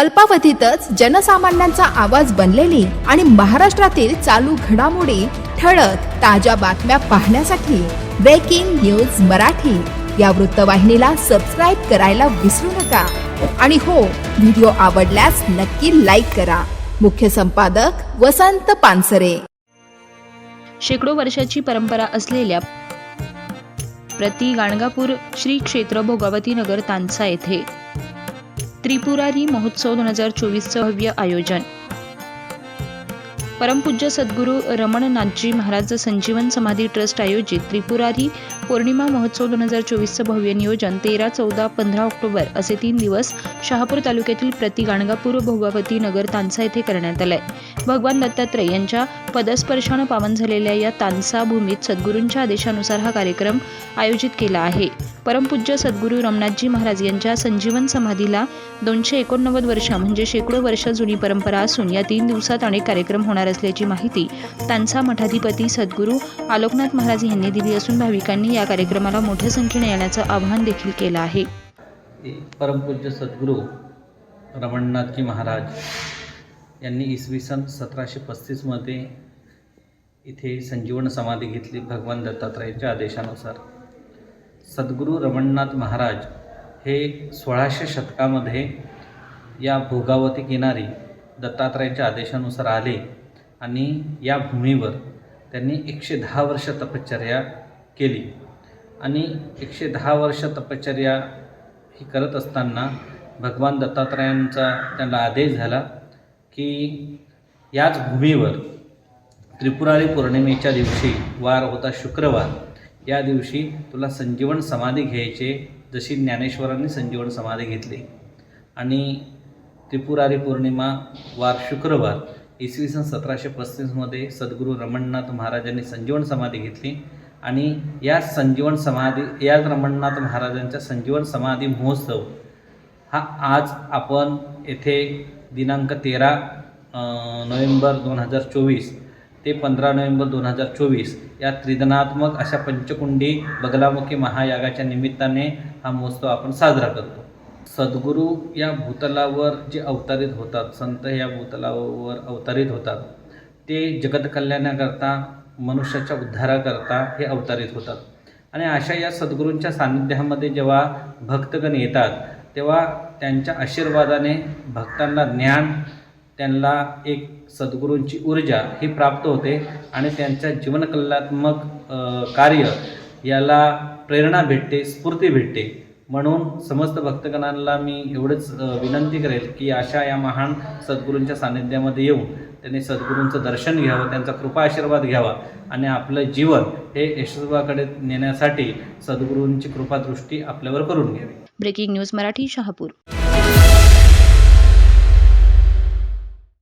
अल्पावधीतच जनसामान्यांचा आवाज बनलेली आणि महाराष्ट्रातील चालू घडामोडी ठळक ताज्या बातम्या पाहण्यासाठी ब्रेकिंग न्यूज मराठी. या वृत्तवाहिनीला सबस्क्राईब करायला विसरू नका. आणि हो व्हिडिओ आवडल्यास नक्की लाईक करा. मुख्य संपादक वसंत पानसरे. शेकडो वर्षाची परंपरा असलेल्या प्रति गाणगापूर श्री क्षेत्र भोगावती नगर तांचा येथे त्रिपुरारी महोत्सव दोन हजार चोवीसचं भव्य आयोजन. परमपूज्य सद्गुरू रमणनाथजी महाराज संजीवन समाधी ट्रस्ट आयोजित त्रिपुरारी पौर्णिमा महोत्सव दोन हजार चोवीसचं भव्य नियोजन तेरा चौदा पंधरा ऑक्टोबर असे तीन दिवस शहापूर तालुक्यातील प्रति गाणगापूर भोगावती नगर तानसा येथे करण्यात आलंय. भगवान दत्तात्रय यांच्या पदस्पर्शानं पावन झालेल्या या तानसा भूमीत सद्गुरूंच्या आदेशानुसार हा कार्यक्रम आयोजित केला आहे. परमपूज्य सद्गुरू रमनाथजी महाराज यांच्या संजीवन समाधीला दोनशे एकोणनव्वद वर्ष म्हणजे शेकडो वर्ष जुनी परंपरा असून या तीन दिवसात अनेक कार्यक्रम होणार असल्याची माहिती तानसा मठाधिपती सद्गुरू आलोकनाथ महाराज यांनी दिली असून भाविकांनी या कार्यक्रमाला मोठ्या संख्येने येण्याचं आवाहन देखील केलं आहे. परमपूज्य सद्गुरू रमणनाथजी महाराज यांनी इसवी सन सतराशे पस्तीसमध्ये इथे संजीवन समाधी घेतली भगवान दत्तात्रयाच्या आदेशानुसार. सद्गुरू रमणनाथ महाराज हे सोळाशे शतकामध्ये या भोगावती किनारी दत्तात्रयाच्या आदेशानुसार आले आणि या भूमीवर त्यांनी एकशे दहा वर्ष तपश्चर्या केली. आणि एकशे दहा वर्ष तपश्चर्या ही करत असताना भगवान दत्तात्रयांचा त्यांना आदेश झाला. की याच भूमीवर त्रिपुरारी पौर्णिमेच्या दिवशी वार होता शुक्रवार. या दिवशी तुला संजीवन समाधी घ्यायचे जशी ज्ञानेश्वरांनी संजीवन समाधी घेतली. आणि त्रिपुरारी पौर्णिमा वार शुक्रवार इसवी सन सतराशे पस्तीसमध्ये सद्गुरू रमणनाथ महाराजांनी संजीवन समाधी घेतली. आणि या संजीवन समाधी याच रमणनाथ महाराजांचा संजीवन समाधी महोत्सव हा आज आपण येथे दिनांक तेरा नोव्हेंबर दोन हजार चोवीस ते पंधरा नोव्हेंबर दोन हजार चोवीस या त्रिदनात्मक अशा पंचकुंडी बगलामुखी महायागाच्या निमित्ताने हा महोत्सव आपण साजरा करतो. सद्गुरू या भूतलावर जे अवतारित होतात संत या भूतलावर अवतारित होतात ते जगतकल्याणाकरता मनुष्याच्या उद्धाराकरता हे अवतारित होतात. आणि अशा या सद्गुरूंच्या सान्निध्यामध्ये जेव्हा भक्तगण येतात तेव्हा त्यांच्या आशीर्वादाने भक्तांना ज्ञान त्यांना एक सद्गुरूंची ऊर्जा ही प्राप्त होते आणि त्यांच्या जीवनकल्यात्मक कार्य याला प्रेरणा भेटते स्फूर्ती भेटते. म्हणून समस्त भक्तगणांना मी एवढंच विनंती करेल की अशा या महान सद्गुरूंच्या सान्निध्यामध्ये येऊन त्यांनी सद्गुरूंचं दर्शन घ्यावं त्यांचा कृपा आशीर्वाद घ्यावा आणि आपलं जीवन हे यशस्वाकडे नेण्यासाठी सद्गुरूंची कृपादृष्टी आपल्यावर करून घ्यावी. Breaking news Marathi Shahapur.